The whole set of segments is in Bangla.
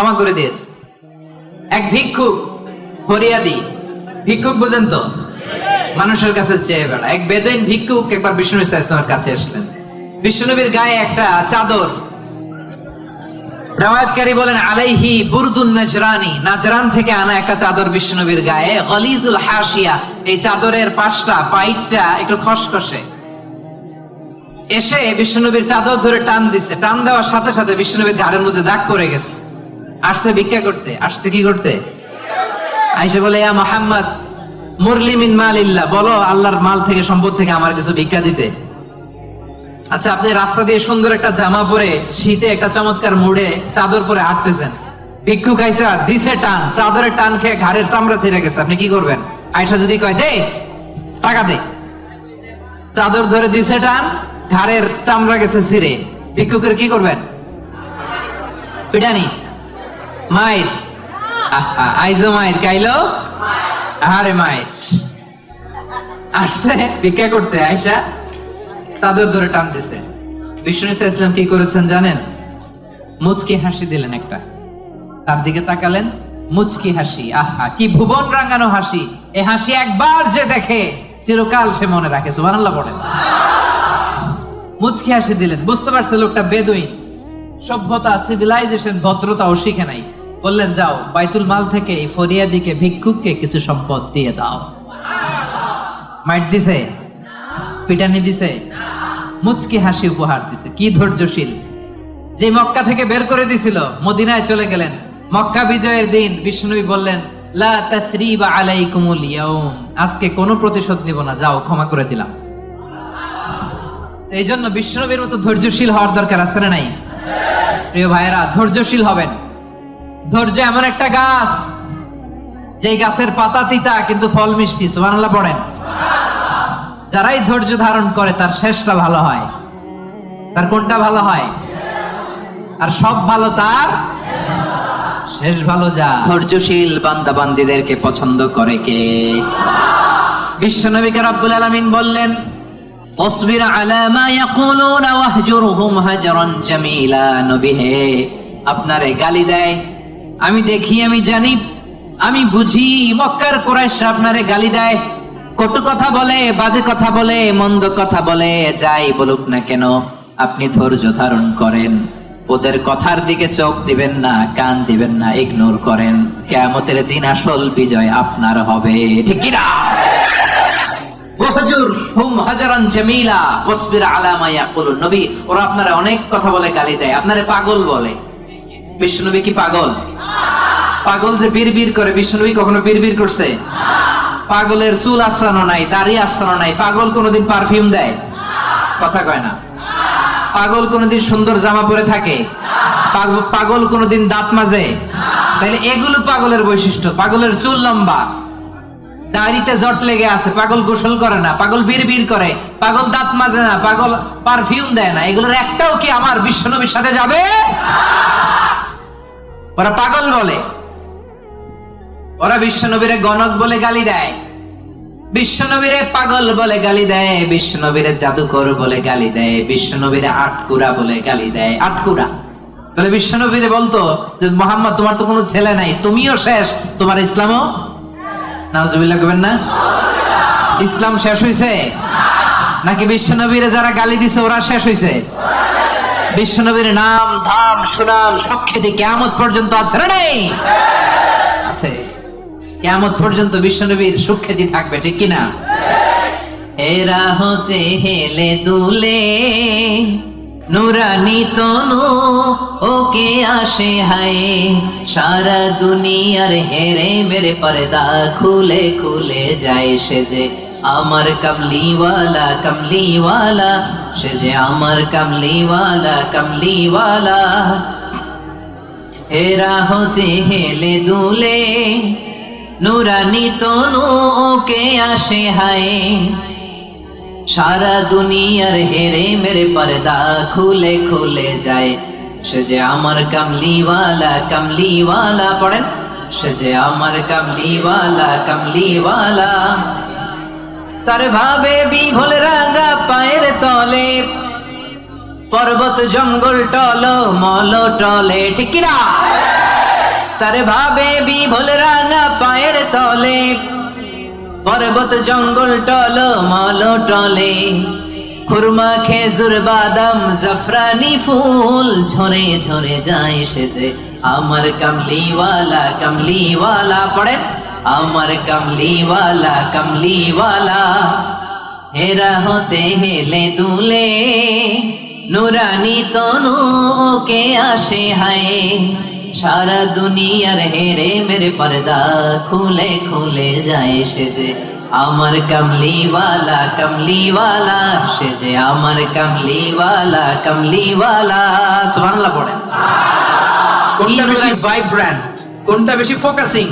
ক্ষমা করে দিয়েছে। এক ভিক্ষুক ফরিয়াদি, ভিক্ষুক বোঝেন তো? মানুষের কাছে চেয়ে বেড়া। এক বেদইন ভিক্ষুক একবার বিষ্ণু ইসলামের কাছে আসলেন। বিষ্ণুনবীর গায়ে একটা চাদর। রাওয়ায়াতকারী বলেন, আলাইহি বুরদুন নাজরানি। নাজরান থেকে আনা একটা চাদর বিষ্ণুনবীর গায়ে। গলিজুল হাসিয়া এই চাদরের পাশটা, পাইটটা একটু খসখসে। এসে বিষ্ণুনবীর চাদর ধরে টান দিছে। টান দেওয়ার সাথে সাথে বিষ্ণুনবীর ঘাড়ের মধ্যে দাগ পড়ে গেছে। আসছে ভিক্ষা করতে, আসছে কি করতে? আইসে বলে, ইয়া মোহাম্মদ, মুরলি মিন মালিল্লাহ। বলো, আল্লাহর মাল থেকে, সম্পদ থেকে আমার কিছু ভিক্ষা দিতে। আচ্ছা আপনি রাস্তা দিয়ে সুন্দর একটা জামা পরে শীতে একটা চমৎকার মুড়ে চাদর পরে হাঁটতেছেন। ভিক্ষু খাইছে দিছে টান, চাদরের টান খেয়ে ঘাড়ের চামড়া ছিঁড়ে গেছে। আপনি কি করবেন? আয়সা যদি কয়, দে, টাকা দে। চাদর ধরে দিছে টান, ঘাড়ের চামড়া গেছে ছিঁড়ে। ভিক্ষুকের কি করবেন? পিটানি। মায়ের আইজো মায়ের কাইলো? আরে মায়ের আসছে, ভিক্ষা করতে আয়সা চাদর ধরে টান দিছে বিষ্ণু ইসলাম কি করেছেন জানেন? মুচকি হাসি দিলেন একটা। তার দিকে তাকালেন, মুচকি হাসি। আহা, কি ভুবন রাঙানো হাসি। এ হাসি একবার যে দেখে, চিরকাল সে মনে রাখে, সুবহানাল্লাহ পড়েন মুচকি হাসি দিলেন। বুঝতে পারছে লোকটা বেদুইন। সভ্যতা সিভিলাইজেশন ভদ্রতাও শিখে নাই। বললেন, যাও, বাইতুল মাল থেকে এই ফরিয়াদিকে, ভিক্ষুককে কিছু সম্পদ দিয়ে দাও। মাইট দিছে, পিটানি দিছে, মুচকি হাসি উপহার দিছে। কি ধৈর্যশীল। যে মক্কা থেকে বের করে দিছিল, মদিনায় চলে গেলেন। মক্কা বিজয়ের দিন বিষ্ণুবী বললেন, লা তাসরিবা আলাইকুমুল ইয়াউম। আজকে কোনো প্রতিশোধ নিব না, যাও, ক্ষমা করে দিলাম। এই জন্য বিষ্ণুবীর মতো ধৈর্যশীল হওয়ার দরকার আছে না নাই? প্রিয় ভাইয়েরা, ধৈর্যশীল হবেন। ধৈর্য এমন একটা গাছ যেই গাছের পাতা তিতা কিন্তু ফল মিষ্টি সুবহানাল্লাহ পড়েন। যারাই ধৈর্য ধারণ করে তার শেষটা ভালো হয়। তার কোনটা ভালো হয়? আর সব ভালো তার শেষ ভালো যা ধৈর্যশীল বান্দা বান্দিদেরকে পছন্দ করে কে? বিশ্বনবীকে রব্বুল আলামিন বললেন অসবির আলা মা ইয়াকুলুনা ওয়াহজুরহুম হাজরান জামিলা। নবী হে আপনারে গালি দেয় আমি দেখি, আমি জানি, আমি বুঝি, মক্কার কুরাইশরা আপনারে গালি দেয়। কটু কথা বলে, বাজে কথা বলে, মন্দ কথা বলে, যাই বলুক না কেন, আপনি ধৈর্য ধারণ করেন। ওদের কথার দিকে চোখ দিবেন না, কান দিবেন না ইগনোর করেন। কেয়ামতের দিন আসল বিজয় আপনার হবে। ঠিক কি না ওয়াহজুর হুম, হাজারান জামিলা, ওয়াসবির আলা মা ইয়াকুলুন নবী। ওরা আপনারা অনেক কথা বলে, গালি দেয়। আপনারে পাগল বলে। বিষ্ণুনবী কি পাগল? পাগল যে বীর করে, বিষ্ণুনবী কখনো বীর করছে? পাগলের চুল আশ্রানো নাই, দাড়ি আশ্রানো নাই, পাগল কোনোদিন পারফিউম দেয়? কথা কয় না। পাগল কোনোদিন সুন্দর জামা পরে থাকে? পাগল কোনোদিন দাঁত মাজে? তাইলে এগুলো পাগলের বৈশিষ্ট্য, পাগলের চুল লম্বা। দাড়িতে জট লেগে আছে, পাগল গোসল করে না, পাগল বীর বীর করে, পাগল দাঁত মাজে না, পাগল পারফিউম দেয় না। এগুলোর একটাও কি আমার বিশ্বনবীর সাথে যাবে? ওরা পাগল বলে। ওরা বিশ্বনবীরে গণক বলে গালি দেয়। বিশ্বনবীরে পাগল বলে গালি দেয়। বিশ্বনবীরে জাদুকর বলে গালি দেয়। বিশ্বনবীরে আটকুরা বলে গালি দেয়। আটকুরা। বলে বিশ্বনবীরে বলতো যে, মোহাম্মদ, তোমার তো কোনো ছেলে নাই। তুমিও শেষ। তোমার ইসলামও? নাউজুবিল্লাহ করবেন না? ইসলাম শেষ হইছে? নাকি বিশ্বনবীরে যারা গালি দিছে, ওরা শেষ হইছে? বিশ্বনবীর নাম, ধাম, সুনাম সব খেতে কেমত পর্যন্ত আছে না নেই? আছে। কেমত পর্যন্ত বিশ্বনবীর সুখ্যাতি থাকবে, ঠিক কিনা? এরা হতে হেলে দুলে, নুরানি তনু, ওকে আসে হায়। সারা দুনিয়ার হেরে মেরে পর্দা খুলে খুলে যায় সে যে আমার কমলিওয়ালা কমলিওয়ালা। সে যে আমার কমলিওয়ালা কমলিওয়ালা। এরা হতে হেলে দুলে নুরানি তনু ওকে আসে হায়। সারা দুনিয়ার হেরে মেরে পর্দা খুলে খুলে যায়। সে যে আমার কামলিওয়ালা কামলিওয়ালা, পড়েন? সে যে আমার কামলিওয়ালা কামলিওয়ালা। তার ভাবে বিভোল রাঙা পায়ের তলে, পর্বত জঙ্গল টল মল টলে ঠিকিরা তারে ভাবে বিভোল রাঙা পায়ের তলে, পর্বত জঙ্গল টল মল টলে, খুরমা, খেজুর, বাদাম, জাফরানি ফুল ঝরে ঝরে যায় সেজে। আমার কামলিওয়ালা কামলিওয়ালা পড়ে আমার কামলিওয়ালা কামলিওয়ালা, হেরা হতে হেলে দুলে, নুরানি তনু কে আসে হায়। সারা দুনিয়ার হেরে মেরে পর্দা খুলে খুলে যায় সে যে আমার কামলিওয়ালা কামলিওয়ালা সে যে আমার কামলিওয়ালা কামলিওয়ালা। সুবহানাল্লাহ পড়েন। কোনটা বেশি কোনটা বেশি ফোকাসিং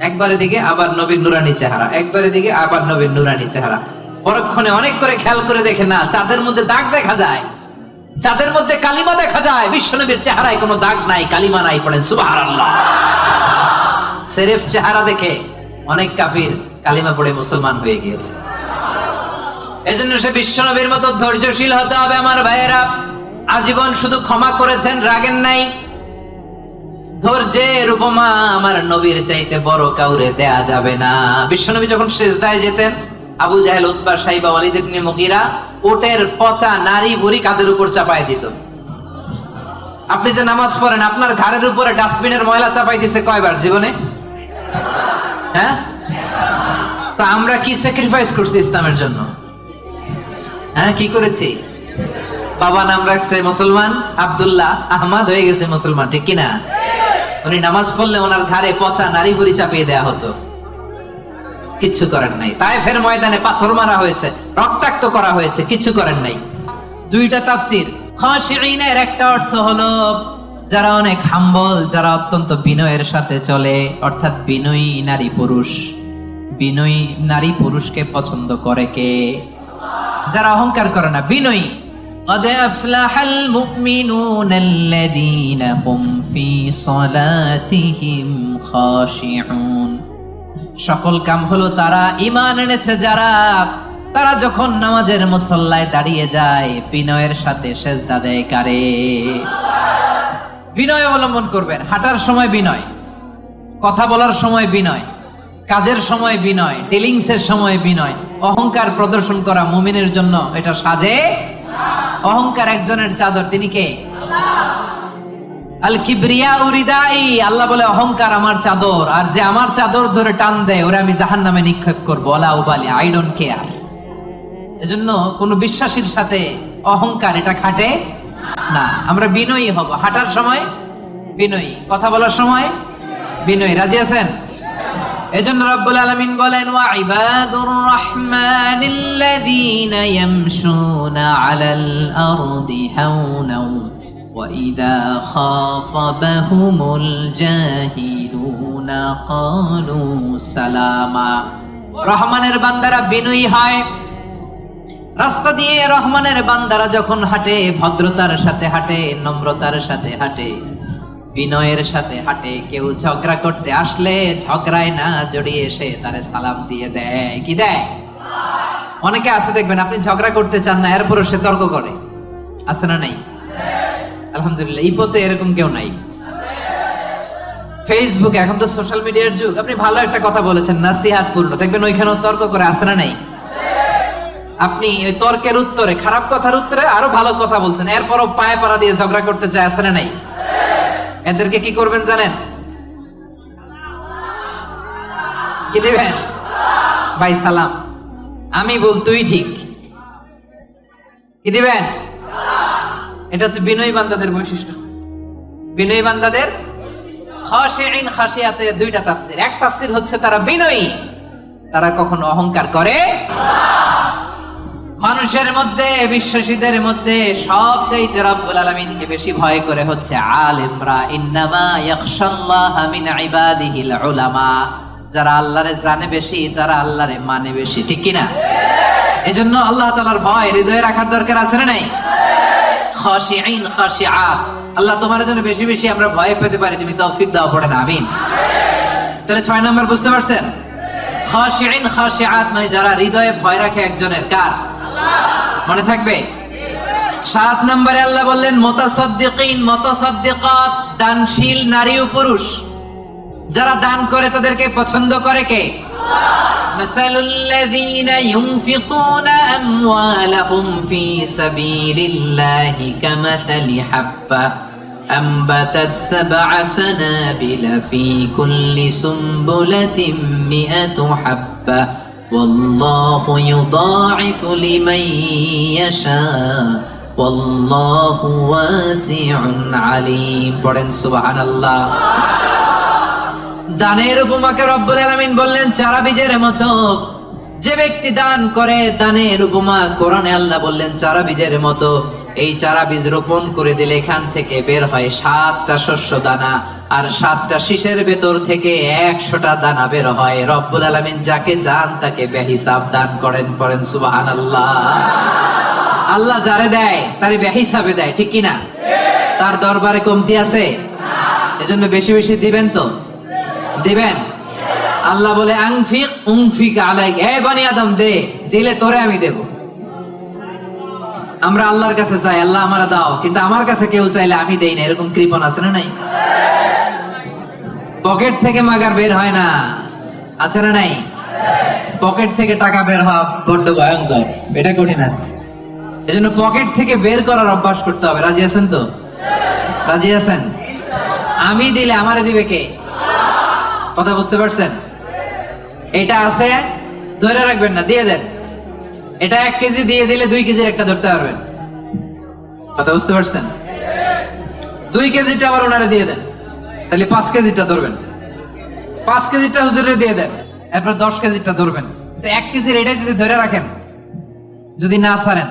একবারে দিকে আবার নবীর নুরানি চেহারা একবারে দিকে আবার নবীর নুরানি চেহারা। পরক্ষণে অনেক করে খেয়াল করে দেখে না চাঁদের মধ্যে দাগ দেখা যায়। চাঁদের মধ্যে কালিমা দেখা যায়, বিশ্বনবীর চেহারায় কোনো দাগ নাই, কালিমা নাই পড়েন, সুবহানাল্লাহ। সেরেফ চেহারা দেখে অনেক কাফির কালিমা পড়ে মুসলমান হয়ে গিয়েছে। এজন্য সে বিশ্বনবীর মতো ধৈর্যশীল হতে হবে আমার ভাইয়েরা। আজীবন শুধু ক্ষমা করেছেন, রাগেন নাই। ধৈর্যের উপমা আমার নবীর চাইতে বড় কাউরে দেয়া যাবে না। বিশ্বনবী যখন সেজদায় যেতেন আবু জাহেল উৎপা সাইবা, ওয়ালিদ ইবনে মুগীরা ওটের পচা নারী বুড়ি কাদের উপর চাপায় দিত? আপনি যে নামাজ পড়েন, আপনার ঘাড়ের উপরে ডাস্টবিনের ময়লা চাপাই দিছে কয়বার জীবনে? হ্যাঁ? তা আমরা কি স্যাক্রিফাইস করছি ইসলামের জন্য? হ্যাঁ কি করেছি? বাবা নাম রাখছে মুসলমান, আব্দুল্লাহ আহমদ হয়ে গেছে মুসলমান, ঠিক কিনা? উনি নামাজ পড়লে ওনার ঘাড়ে পচা নারী বুড়ি চাপিয়ে দেয়া হতো। কিচ্ছু করেন নাই তাই ফের ময়দানে পাথর মারা হয়েছে রক্তাক্ত করা হয়েছে কিচ্ছু করেন নাই দুইটা তাফসির খাশিঈনের একটা অর্থ হলো যারা অনেক হাম্বল যারা অত্যন্ত বিনয়ের সাথে চলে অর্থাৎ বিনয়ী নারী পুরুষ বিনয়ী নারী পুরুষকে পছন্দ করে কে যারা অহংকার করে না বিনয়ী قد أفلح المؤمنون الذين هم في صلاتهم خاشعون সফল কাম হলো তারা ইমান এনেছে যারা। তারা যখন নামাজের মুসল্লায় দাঁড়িয়ে যায়, বিনয়ের সাথে সেজদা দেয় কারে? বিনয় অবলম্বন করবেন, হাঁটার সময় বিনয়, কথা বলার সময় বিনয়, কাজের সময় বিনয় ডিলিংসের সময় বিনয়, অহংকার প্রদর্শন করা মুমিনের জন্য এটা সাজে? অহংকার একজনের চাদর, তিনি কে? আল কিবরিয়া উরিদাই, আল্লাহ বলে, অহংকার আমার চাদর, আর যে আমার চাদর ধরে টান দেয়, ওরা আমি জাহান নামে নিক্ষেপ করব অলা উবালি, আই ডোন্ট কেয়ার। এজন্য কোন বিশ্বাসীর সাথে অহংকার এটা খাটে না। আমরা বিনয়ী হব। হাঁটার সময় বিনয়ী, কথা বলার সময় বিনয়ী। রাজি আছেন? এজন্য রব্বুল আলামিন বলেন, ওয়া ইবাদুর রাহমানিল্লাযীনা ইয়ামশুনা আলাল আরদি হাওনাও ইযা খাতাবাহুমুল জাহিলুনা ক্বালু সালামা রহমানের বান্দারা বিনয়ী হয়। রাস্তা দিয়ে রহমানের বান্দারা যখন হাঁটে, ভদ্রতার সাথে হাঁটে, নম্রতার সাথে হাঁটে, বিনয়ের সাথে হাঁটে, কেউ ঝগড়া করতে আসলে ঝগড়ায় না জড়িয়ে এসে তারে সালাম দিয়ে দেয়। কি দেয়? অনেকে আছে দেখবেন, আপনি ঝগড়া করতে চান না, এরপরও সে তর্ক করে। আছে না নাই? আলহামদুলিল্লাহ, এই পথে এরকম কেউ নাই। ফেসবুক এখন তো সোশ্যাল মিডিয়ার যুগ। আপনি ভালো একটা কথা বলেছেন নাসিহাত পূর্ণ দেখবেন ওইখানেও তর্ক করে না নাই? আপনি ওই তর্কের উত্তরে, খারাপ কথার উত্তরে আরও ভালো কথা বলছেন, এরপরও পায়ে পাড়া দিয়ে ঝগড়া করতে চায় না নাই? এদেরকে কি করবেন জানেন? কি দিবেন? ভাই, সালাম। আমি বল, তুই ঠিক। কি দিবেন? এটা হচ্ছে বিনয়ী বান্দাদের বৈশিষ্ট্য। বিনয়ী বান্দাদের দুইটা এক হচ্ছে তারা বিনয়ী। তারা কখনো অহংকার করে মানুষের মধ্যে, বিশ্বাসীদের মধ্যে সবচাইতে রব্বুল আলামিনকে বেশি ভয় করে হচ্ছে আলেমরা ইন্নামা ইয়াখশাল্লাহা মিন ইবাদিহিল উলামা। যারা আল্লাহরে জানে বেশি, তারা আল্লাহরে মানে বেশি। ঠিক কি না এজন্য আল্লাহ তাআলার ভয় হৃদয়ে রাখার দরকার আছে না নাই? খাশিঈন খাশিআত আল্লাহ তোমার জন্য বেশি বেশি আমরা ভয় পেতে পারি, তুমি তৌফিক দাও পড়ে না আমিন। তাহলে ছয় নম্বর বুঝতে পারছেন? খাশিঈন, খাশিআত মানে যারা হৃদয়ে ভয় রাখে একজনের, কার? মনে থাকবে? সাত নম্বরে আল্লাহ বললেন, মোতাসাদ্দিকিন, মোতাসাদ্দিকাত, দানশীল নারী ও পুরুষ। যারা দান করে তাদেরকে পছন্দ করে কে مثل الذين ينفقون أموالهم في سبيل الله كمثل حبة أنبتت سبع سنابل في كل سنبلة مئة حبة والله يضاعف لمن يشاء والله واسع عليم পড়েন سبحان الله দানের উপমাকে রব্বুল আলামিন বললেন, চারা বীজের মতো। যে ব্যক্তি দান করে দানের উপমা, কোরআনে আল্লাহ বললেন, চারা বীজের মতো। এই চারা বীজ রোপণ করে দিলে এখান থেকে বের হয় সাতটা শস্য দানা, আর সাতটা শীষের ভেতর থেকে একশোটা দানা বের হয়। রব্বুল আলামিন যাকে চান তাকে বেহিসাব দান করেন করেন সুবাহান আল্লাহ আল্লাহ যারে দেয় তারে বেহিসাবে দেয়, ঠিক কিনা? তার দরবারে কমতি আছে? এজন্য বেশি বেশি দিবেন তো? দিবেন? আল্লাহ বলে, আংফিক উংফিক আলাইক। এ বানি আদম, দে, দিলে তোরে আমি দেব। আমরা আল্লাহর কাছে চাই, আল্লাহ আমারা দাও। কিন্তু আমার কাছে কেউ চাইলে আমি দেই না, এরকম কৃপণ আছে না নাই? পকেট থেকে মাগার বের হয় না। আছে না নাই? পকেট থেকে টাকা বের হওয়া বড্ড ভয়ঙ্কর। এটা কঠিন আছে। এজন্য পকেট থেকে বের করার অভ্যাস করতে হবে। রাজি আছেন তো? রাজি আছেন? আমি দিলে আমারে দিবে কে? কথা বুঝতে পারছেন? এটা আছে, ধরে রাখবেন না, দিয়ে দেন। এটা এক কেজি দিয়ে দিলে দুই কেজির একটা ধরতে পারবেন। কথা বুঝতে পারছেন? দুই কেজিটা আবার ওনারে দিয়ে দেন। তাহলে পাঁচ কেজিটা ধরবেন। পাঁচ কেজিটা হুজুরে দিয়ে দেন। এরপর দশ কেজিটা ধরবেন। তো এক কেজির এটাই যদি ধরে রাখেন, যদি না ছাড়েন,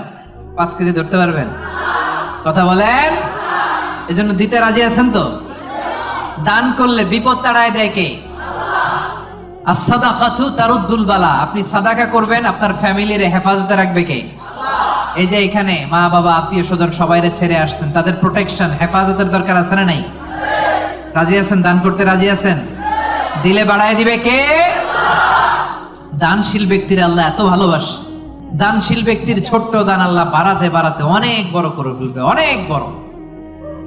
পাঁচ কেজি ধরতে পারবেন। কথা বলেন? এজন্য দিতে রাজি আছেন তো? দান করলে বিপদ তাড়ায় দেয় কে? আর সাদাকাতু তারুদ্দুল বালা। আপনি সাদাকা করবেন আপনার ফ্যামিলির হেফাজতে রাখবে কে? এই যে এখানে মা বাবা আত্মীয় স্বজন সবাইরে ছেড়ে আসছেন তাদের প্রোটেকশন হেফাজতের দরকার আছে না নাই? রাজি আছেন? দান করতে রাজি আছেন? দিলে বাড়ায় দিবে কে? দানশীল ব্যক্তির আল্লাহ এত ভালোবাসে। দানশীল ব্যক্তির ছোট্ট দান আল্লাহ বাড়াতে বাড়াতে অনেক বড় করে ফেলবে অনেক বড়।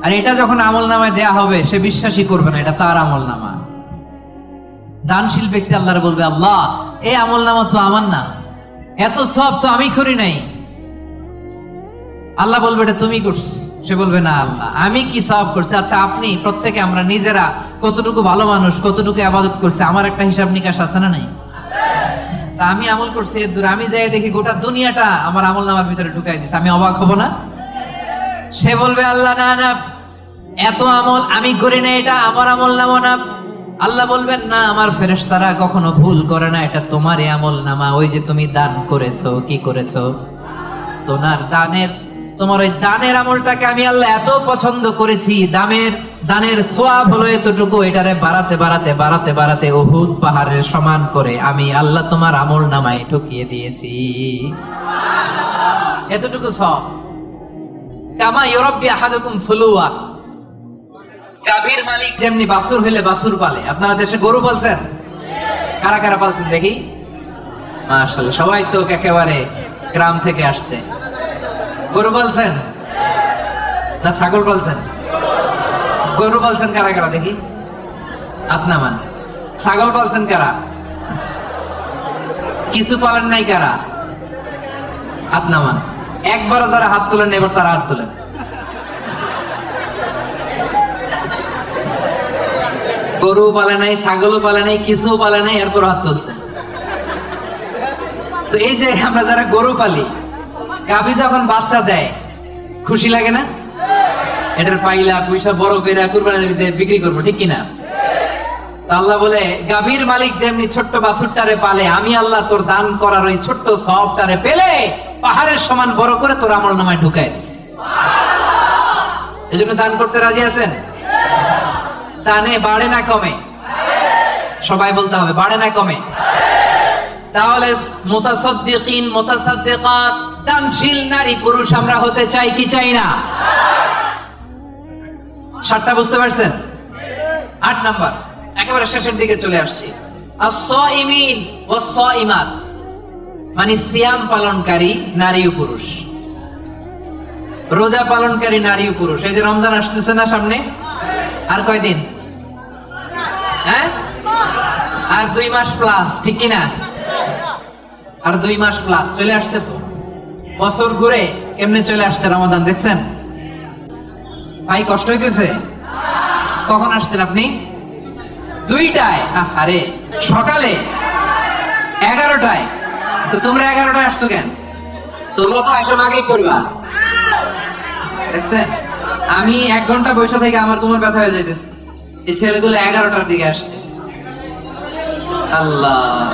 আর এটা যখন আমল নামায় দেয়া হবে সে বিশ্বাসই করবে না এটা তার আমল নামা দানশীল ব্যক্তি আল্লাহর বলবে, আল্লাহ এই আমল নামা তো আমার না। এত সব তো আমি করি নাই। আল্লাহ বলবে, এটা তুমি করছ। সে বলবে, না, আল্লাহ, আমি কি সব করছি? আচ্ছা আপনি, প্রত্যেকে আমরা নিজেরা কতটুকু ভালো মানুষ, কতটুকু আবাদত করছে, আমার একটা হিসাব নিকাশ আছে না নাই? আমি আমল করছি এর আমি যাই দেখি গোটা দুনিয়াটা আমার আমল নামার ভিতরে ঢুকাই দিছে। আমি অবাক হব না? সে বলবে, আল্লাহ, না না, এত আমল আমি করি না এটা আমার আমল নামা না। আল্লাহ বলবেন, না, আমার ফেরেশতারা কখনো ভুল করে না, এটা তোমারই আমল নামা। ওই যে তুমি দান করেছ, কি করেছ? তোমার দানের, তোমার ওই দানের আমলটাকে আমি আল্লাহ এত পছন্দ করেছি, দামের, দানের সোয়াব হলো এতটুকু, এটারে বাড়াতে বাড়াতে বাড়াতে বাড়াতে ওহুদ পাহাড়ের সমান করে আমি আল্লাহ তোমার আমল নামায় ঢুকিয়ে দিয়েছি। এতটুকু সব। কামা ইউরব্বি আহাদুকুম ফুলুয়া। গাভীর মালিক যেমনি বাসুর হইলে বাসুর পালে। আপনারা দেশে গরু পালছেন? কারা কারা পালছেন দেখি? মাশাআল্লাহ, সবাই তো একেবারে গ্রাম থেকে আসছে। গরু পালছেন? না ছাগল পালছেন? গরু পালছেন কারা কারা দেখি? আপনা মান। ছাগল পালছেন কারা? কিছু পালেন নাই কারা? আপনা মান। একবার যারা হাত তোলেন, এবার তারা হাত তোলেন। গরু পালে নাই, ছাগলও পালে নাই কিছু পালে নাই, এরপর হাত তুলছে। তো এই যে আমরা যারা গরু পালি গাভী যখন বাচ্চা দেয়, খুশি লাগে না? এটার পাইলা পয়সা বড় করে কুরবানি দিতে বিক্রি করব, ঠিক কিনা? আল্লাহ বলে, গাভীর মালিক যেমনি ছোট্ট বাছুরটারে পালে, আমি আল্লাহ তোর দান করার ওই ছোট্ট সবটারে পেলে, পাহাড়ের সমান বড় করে তোর আমল নামায় ঢুকাই দিছি। এই জন্য দান করতে রাজি আছেন? দানে বাড়ে না কমে। সবাই বলতে হবে, বাড়ে না কমে। তাহলে মুতাসাদ্দিকিন, মুতাসাদ্দিকাত, দানশীল নারী পুরুষ আমরা হতে চাই কি চাই না? সাতটা বুঝতে পারছেন? আট নাম্বার। একেবারে শেষের দিকে চলে আসছি। as-সাইমিন ওয়াস-সাইমাত মানে সিয়াম পালনকারী নারী ও পুরুষ। রোজা পালনকারী নারী ও পুরুষ। এই যে রমজান আসতেছে না সামনে? আর কয়দিন? হ্যাঁ? আর দুই মাস প্লাস ঠিক কিনা আর দুই মাস প্লাস চলে আসছে তো। বছর ঘুরে এমনি চলে আসছে রমাদান, দেখছেন? ভাই, কষ্ট হইতেছে? কখন আসছেন আপনি? দুইটায়? আরে সকালে এগারোটায়। তো তোমরা এগারোটায় আসছো কেন? তোমরা তো আসো আগেই করবা দেখছেন? আমি এক ঘণ্টা বসে থেকে আমার তোমার ব্যথা হয়ে যাইতেছে। এই ছেলেগুলো এগারোটার দিকে আসছে। আল্লাহ।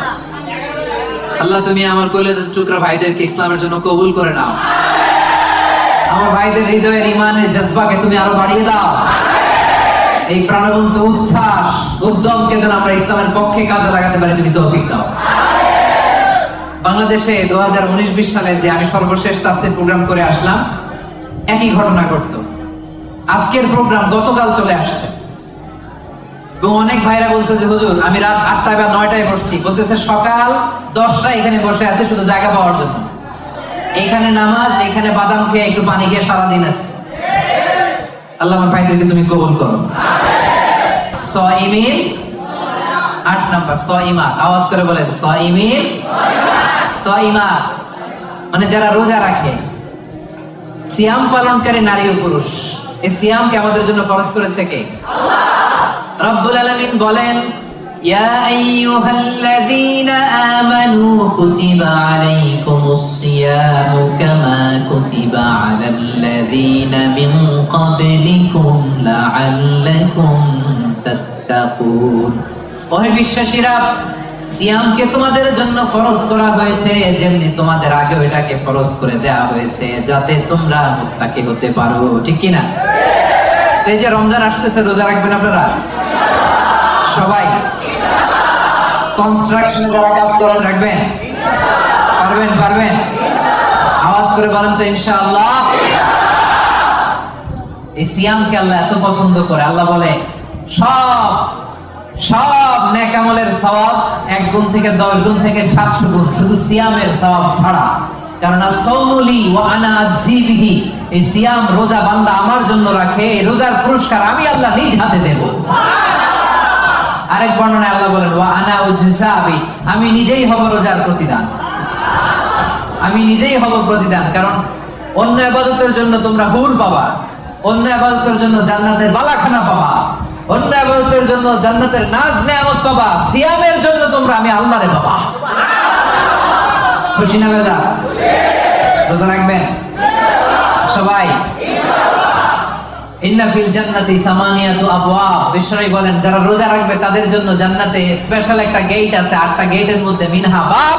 আল্লাহ, তুমি আমার কইলে টুকরা ভাইদেরকে ইসলামের জন্য কবুল করে নাও। আমার ভাইদের হৃদয়ের ইমানের জজবাকে তুমি আরও বাড়িয়ে দাও। এই প্রাণবন্ত উচ্ছ্বাস, উদ্যমকে যেন আমরা ইসলামের পক্ষে কাজে লাগাতে পারি, তুমি তৌফিক দাও। বাংলাদেশে দু হাজার উনিশ বিশ সালে যে আমি সর্বশেষ তাফসির প্রোগ্রাম করে আসলাম, একই ঘটনা ঘটতো। আজকের প্রোগ্রাম গতকাল চলে আসছে। এবং অনেক ভাইরা বলছে যে, হুজুর, আমি রাত আটটায় বা নয়টায় বসছি। বলতেছে, সকাল দশটায় এখানে বসে আছে শুধু জায়গা পাওয়ার জন্য। এখানে নামাজ, এখানে বাদাম খেয়ে একটু পানি খেয়ে সারাদিন আছে। আল্লাহ আমার ভাইদেরকে তুমি কবুল করো। স ইমিল আট নাম্বার স ইমাত আওয়াজ করে বলেন স ইমিল স ইমাত মানে যারা রোজা রাখে, সিয়াম পালনকারী নারী ও পুরুষ। এই সিয়ামকে আমাদের জন্য ফরজ করেছে কে? রব্বুল বলেন সিয়ামকে তোমাদের জন্য ফরজ করা হয়েছে, যেমনি তোমাদের আগে এটাকে ফরজ করে দেয়া হয়েছে, যাতে তোমরা মুত্তাকি হতে পারো, ঠিক কিনা? না এই যে রমজান আসতেছে, রোজা রাখবেন আপনারা? সবাই। কনস্ট্রাকশনে যারা কাজ করেন, রাখবেন? পারবেন পারবেন? আওয়াজ করে বলেন তো, ইনশাআল্লাহ। এই সিয়ামকে আল্লাহ এত পছন্দ করে। আল্লাহ বলে, সব সব নেকামলের সওয়াব এক গুণ থেকে দশ গুণ থেকে সাতশো গুণ। শুধু সিয়ামের সওয়াব ছাড়া। কারণ সৌমলি ও আনা জিবিহি এই সিয়াম রোজা বান্দা আমার জন্য রাখে, এই রোজার পুরস্কার আমি আল্লাহ নিজ হাতে দেব। আরেক বর্ণনায় আল্লাহ বলেন, ওয়া আনা উজসাবি আমি নিজেই হব রোজার প্রতিদান। আমি নিজেই হব প্রতিদান, কারণ অন্য আবাদতের জন্য তোমরা হুর পাবা, অন্য আবাদতের জন্য জান্নাতের বালাখানা পাবা, অন্য আবাদতের জন্য জান্নাতের নাজ নেয়ামত পাবা, সিয়ামের জন্য তোমরা আমি আল্লাহরে পাবা। খুশি না বেদা? রোজা রাখবেন? সবাই ইন্না ফিল জান্নাতি বলেন, যারা রোজা রাখবে, তাদের জন্য জান্নাতে স্পেশাল একটা গেট আছে। আটটা গেটের মধ্যে মিনহা বাব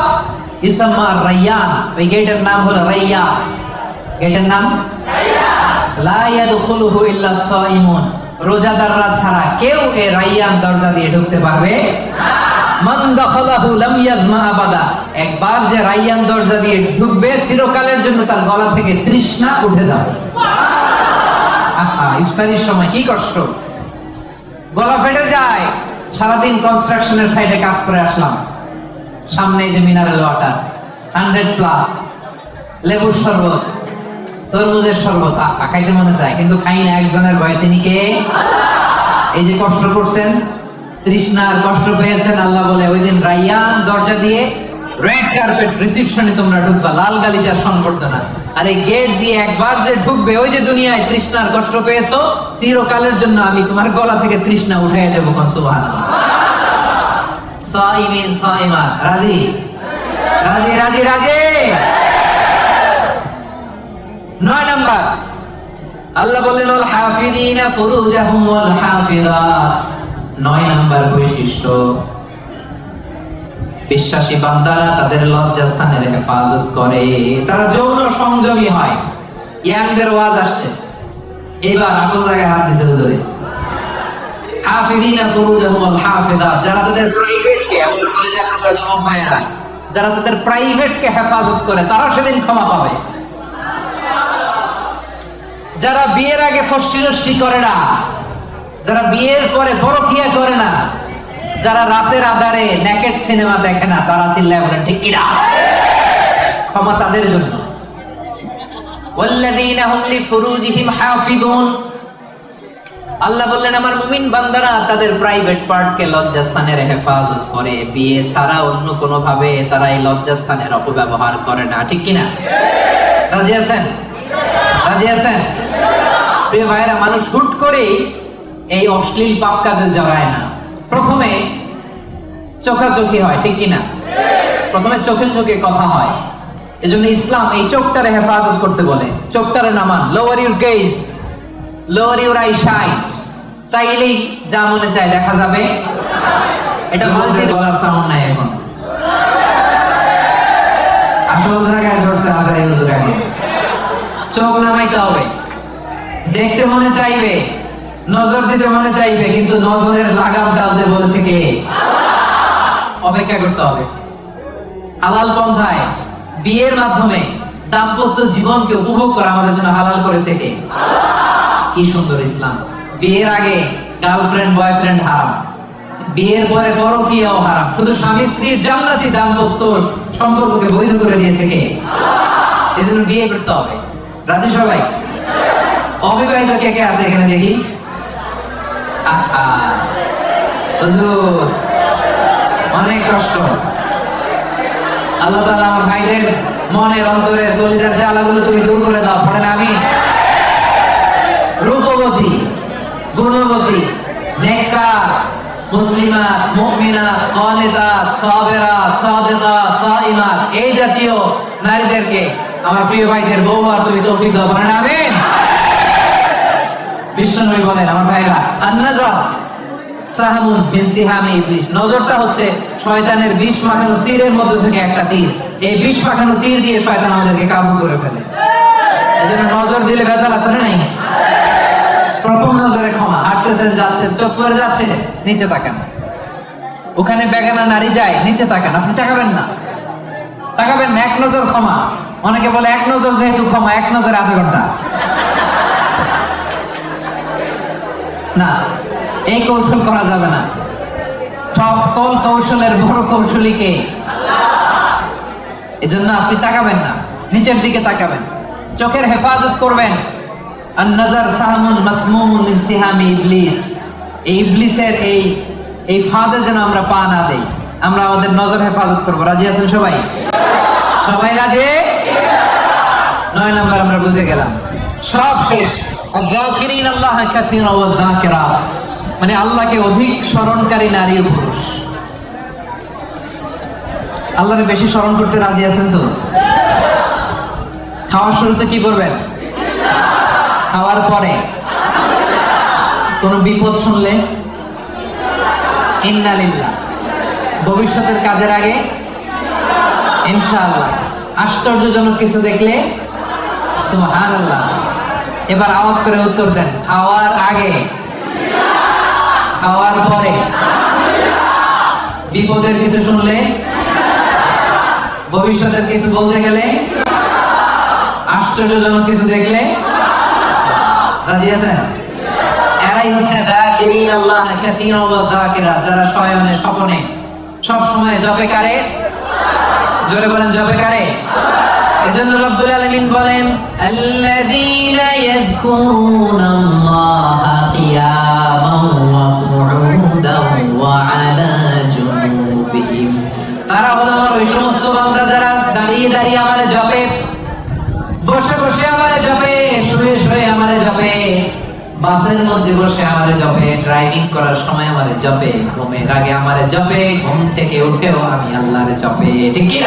রাইয়ান। ওই গেটের নাম হলো রাইয়ান গেটের নাম? লা ইয়াদখুলুহু ইল্লা সাইমুন রোজাদাররা ছাড়া কেউ এই রাইয়ান দরজা দিয়ে ঢুকতে পারবে একবার যে রাইয়ান দরজা দিয়ে ঢুকবে, চিরকালের জন্য তার গলা থেকে তৃষ্ণা উঠে যাবে। আহা, ইফতারির সময় কি কষ্ট? গলা ফেটে যায়। সারাদিন কনস্ট্রাকশনের সাইডে কাজ করে আসলাম। সামনে যে মিনারেল ওয়াটার, হান্ড্রেড প্লাস, লেবুর শরবত, তরমুজের শরবত। আহা, খাইতে মনে চায়, কিন্তু খাই না। একজনের ভয়ে তিনি কে? এই যে কষ্ট করছেন তৃষ্ণার কষ্ট পেয়েছেন, আল্লাহ বলে ওই দিন রাইয়ান দরজা দিয়ে রেড কার্পেট রিসিপশনে তোমরা ঢুকবা, লাল গালিচার সংবর্ধনা। আর এই গেট দিয়ে একবার যে ঢুকবে, ওই যে দুনিয়ায় তৃষ্ণার কষ্ট পেয়েছ, চিরকালের জন্য আমি তোমার গলা থেকে তৃষ্ণা উঠাই দেবো কনসুবাহ সাইমিন, সাইমা, রাজি? রাজি রাজি রাজি? নয় নাম্বার। আল্লাহ বললেন হাফিদিনা ফুরুজাহুম ওয়াল হাফিদাত নয় নাম্বার বৈশিষ্ট্য, বিশ্বাসী বান্দারা তাদের লজ্জাস্থানের হেফাজত করে। তারা যৌন সংযমী হয়। ইয়াংদের ওয়াজ আসছে। এবার আসল জায়গায় হাত দিছে হুজুরে। হাফিদিনা যারা তাদের প্রাইভেটকে যুবক ভাইয়েরা, যারা তাদের প্রাইভেটকে হেফাজত করে তারা সেদিন ক্ষমা পাবে। যারা বিয়ের আগে ফষ্টি করে না যারা বিয়ের পরে বড় কিয়া করে না, যারা রাতের আধারে ন্যাকেট সিনেমা দেখে না, তারা চিল্লায় বলেন, ঠিক কিরা ক্ষমা তাদের জন্য। আল্লাহ বললেন, আমার মুমিন বান্দারা তাদের প্রাইভেট পার্টকে লজ্জাস্থানের হেফাজত করে। বিয়ে ছাড়া অন্য কোনো ভাবে তারা এই লজ্জাস্থানের অপব্যবহার করে না। ঠিক কিনা? রাজি আছেন? রাজি আছেন? প্রিয় ভাইরা মানুষ হুট করেই এই অশ্লীল পাপ কাজে জড়ায় না। প্রথমে চোখাচোখি হয় ঠিক কিনা? প্রথমে চোখে চোখে কথা হয়। এজন্য ইসলাম এই চোখটারে হেফাজত করতে বলে। চোখটারে নামান lower your gaze lower your eyesight চাইলেই যা মনে চায় দেখা যাবে। এটা মাল্টি ডলার সাউন্ড নাই এখন। আসল জায়গায় ধরছে আজাই এখন। চোখ নামাইতে হবে। দেখতে মনে চাইবে। নজর দিতে মনে চাইবে, কিন্তু নজরের লাগাম টালতে বলেছে কে? অপেক্ষা করতে হবে। হালাল পন্থায় বিয়ের মাধ্যমে দাম্পত্য জীবনকে উপভোগ করা আমাদের জন্য হালাল করেছে কে? কি সুন্দর ইসলাম। বিয়ের আগে গার্লফ্রেন্ড, বয়ফ্রেন্ড হারাম। বিয়ের পরে পরকীয়াও হারাম। শুধু স্বামী স্ত্রীর জান্নাতি দাম্পত্য সম্পর্ককে বৈধ করে দিয়েছে কে? এজন্য বিয়ে করতে হবে। রাজি সবাই? অবিবাহিত কে কে আছে এখানে দেখি? হুজুর, অনেক কষ্ট। আল্লাহ তাআলা আমার ভাইদের মনের অন্তরের জ্বালাগুলো তুমি দূর করে দাও পড়েন আমি? রূপবতী, গুণবতী সাইমাত এই জাতীয় নারীদেরকে আমার প্রিয় ভাইদের বউ আর তুমি তৌফিক দাও পড়েন আমিন বিশ্বনবী বলেন, আমার ভাইরা আন্নাজার সাহামুন বিন সিহামি নজরটা হচ্ছে শয়তানের বিষ মাখানো তীরের মধ্যে থেকে একটা তীর। এই বিষ মাখানো তীর দিয়ে শয়তান আমাদেরকে কাবু করে ফেলে। এজন্য নজর দিলে ভেজাল আছে না নাই? প্রথম নজরে ক্ষমা, হাঁটতেছেন, যাচ্ছেন, চোখ পরে যাচ্ছে নিচে তাকান। ওখানে বেগানা নারী যায়, নিচে তাকান, আপনি তাকাবেন না। তাকাবেন এক নজর ক্ষমা। অনেকে বলে, এক নজর যেহেতু ক্ষমা, এক নজর আধা ঘণ্টা। না, এই কৌশল করা যাবে না। সকল কৌশলের বড় কৌশলীকে এজন্য আপনি তাকাবেন না, নিচের দিকে তাকাবেন। চোখের হেফাজত করবেন। আর নজর সিহামি ইবলিস। এই ইবলিসের এই এই ফাঁদে যেন আমরা পা না দেই। আমরা আমাদের নজর হেফাজত করব। রাজি আছেন সবাই? সবাই রাজি? নয় নাম্বার আমরা বুঝে গেলাম। সব শেষ। আল্লাহ কাসিরা ওয়া মানে আল্লাহকে অধিক স্মরণকারী নারী পুরুষ। আল্লাহর বেশি স্মরণ করতে রাজি আছেন তো? খাওয়ার শুরুতে কি করবেন? খাওয়ার পরে। কোনো বিপদ শুনলে? ইন্নালিল্লা ভবিষ্যতের কাজের আগে? ইনশাআল্লাহ। আশ্চর্যজনক কিছু দেখলে? সুবহানাল্লাহ। এবার আওয়াজ করে উত্তর দেন, খাওয়ার আগে, খাওয়ার পরে। বিপদের কিছু শুনলে, ভবিষ্যতের কিছু বলতে গেলে, আশ্চর্যজনক কিছু দেখলে, রাজি আছেন? এরাই হচ্ছে যারা শয়নে স্বপনে সব সময় জপে কারে? জোরে বলেন, জপে কারে? এজন্য রব্বুল বলেন তারা আমার ওই সমস্ত যারা দাঁড়িয়ে দাঁড়িয়ে আমারে জপে, বসে বসে আমারে জপে, শুয়ে শুয়ে আমারে জপে, বাসের মধ্যে বসে আমারে জপে, ড্রাইভিং করার সময় আমারে জপে, ঘুমের আগে আমারে জপে, ঘুম থেকে উঠেও আমি আল্লাহরে জপে। ঠিক কি